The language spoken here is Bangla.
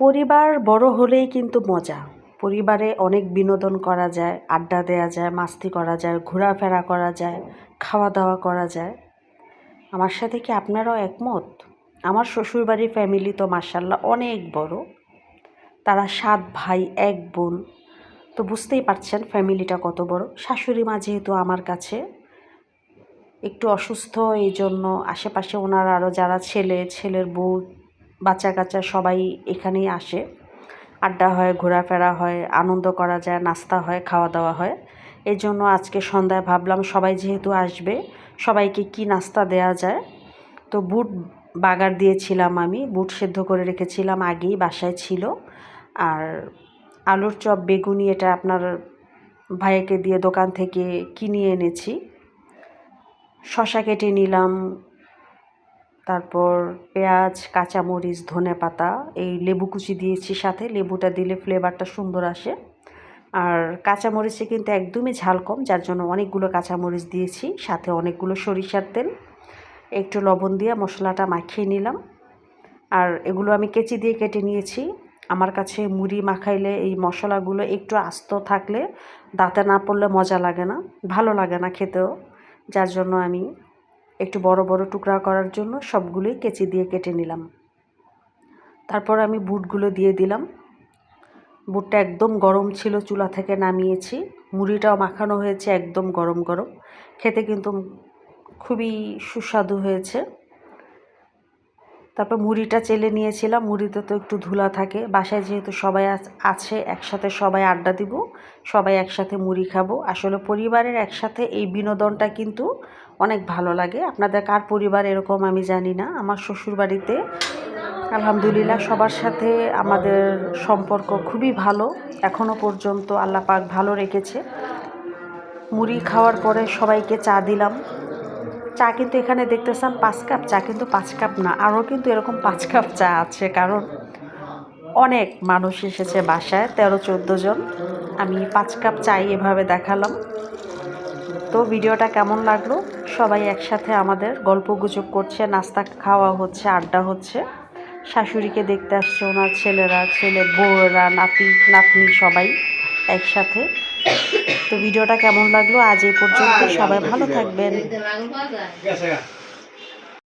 পরিবার বড় হলেই কিন্তু মজা। পরিবারে অনেক বিনোদন করা যায়, আড্ডা দেওয়া যায়, মাস্তি করা যায়, ঘোরাফেরা করা যায় খাওয়া দাওয়া করা যায়। আমার সাথে কি আপনারাও একমত? আমার শ্বশুরবাড়ির ফ্যামিলি তো মার্শাল্লাহ অনেক বড়। তারা সাত ভাই, এক বোন। তো বুঝতেই পারছেন ফ্যামিলিটা কত বড়। শাশুড়ি মা যেহেতু আমার কাছে, একটু অসুস্থ এই জন্য আশেপাশে ওনার আরও যারা ছেলে, ছেলের বউ বাচ্চা কাচ্চা সবাই এখানেই আসে। আড্ডা হয়, ঘোরাফেরা হয়, আনন্দ করা যায়, নাস্তা হয় খাওয়া দাওয়া হয়। এই জন্য আজকে সন্ধ্যায় ভাবলাম সবাই যেহেতু আসবে, সবাইকে কি নাস্তা দেয়া যায়? তো বুট বাগার দিয়েছিলাম আমি, বুট সেদ্ধ করে রেখেছিলাম, আগেই বাসায় ছিল। আর আলুর চপ, বেগুনি এটা আপনার ভাইকে দিয়ে দোকান থেকে কিনে এনেছি। শশা কেটে নিলাম তারপর পেঁয়াজ, কাঁচামরিচ, ধনে পাতা, এই লেবু কুচি দিয়েছি সাথে। লেবুটা দিলে ফ্লেভারটা সুন্দর আসে। আর কাঁচামরিচে কিন্তু একদমই ঝাল কম, যার জন্য অনেকগুলো কাঁচামরিচ দিয়েছি, সাথে অনেকগুলো সরিষার তেল। একটু লবণ দিয়ে মশলাটা মাখিয়ে নিলাম। আর এগুলো আমি কেচি দিয়ে কেটে নিয়েছি। আমার কাছে মুড়ি মাখাইলে এই মশলাগুলো একটু আস্ত থাকলে, দাঁতে না পড়লে মজা লাগে না, ভালো লাগে না খেতেও। যার জন্য আমি একটু বড় বড় টুকরা করার জন্য সবগুলোই কেচি দিয়ে কেটে নিলাম। তারপর আমি বুটগুলো দিয়ে দিলাম। বুটটা একদম গরম ছিল, চুলা থেকে নামিয়েছি। মুড়িটাও মাখানো হয়েছে একদম গরম গরম। খেতে কিন্তু খুবই সুস্বাদু হয়েছে। তারপর মুড়িটা চেলে নিয়েছিলাম, মুড়িতে তো একটু ধুলা থাকে। বাসায় যেহেতু সবাই আছে একসাথে সবাই আড্ডা দিব, সবাই একসাথে মুড়ি খাব। আসলে পরিবারের একসাথে এই বিনোদনটা কিন্তু অনেক ভালো লাগে। আপনাদের কার পরিবার এরকম আমি জানি না। আমার শ্বশুরবাড়িতে আলহামদুলিল্লাহ সবার সাথে আমাদের সম্পর্ক খুবই ভালো। এখনও পর্যন্ত আল্লাহ পাক ভালো রেখেছে। মুড়ি খাওয়ার পরে সবাইকে চা দিলাম। চা কিন্তু এখানে দেখতেছেন পাঁচ কাপ চা, কিন্তু পাঁচ কাপ না আরও কিন্তু এরকম পাঁচ কাপ চা আছে, কারণ অনেক মানুষ এসেছে বাসায়, তেরো, চোদ্দ জন। আমি পাঁচ কাপ চাই এভাবে দেখালাম। তো ভিডিওটা কেমন লাগল? সবাই একসাথে আমাদের গল্প গুজব করছে, নাস্তা খাওয়া হচ্ছে, আড্ডা হচ্ছে। শাশুড়িকে দেখতে আসছে, ওনার ছেলেরা, ছেলে বউরা, নাতি, নাতনি সবাই একসাথে। তো ভিডিওটা কেমন লাগল? আজ এই পর্যন্ত সবাই ভালো থাকবেন।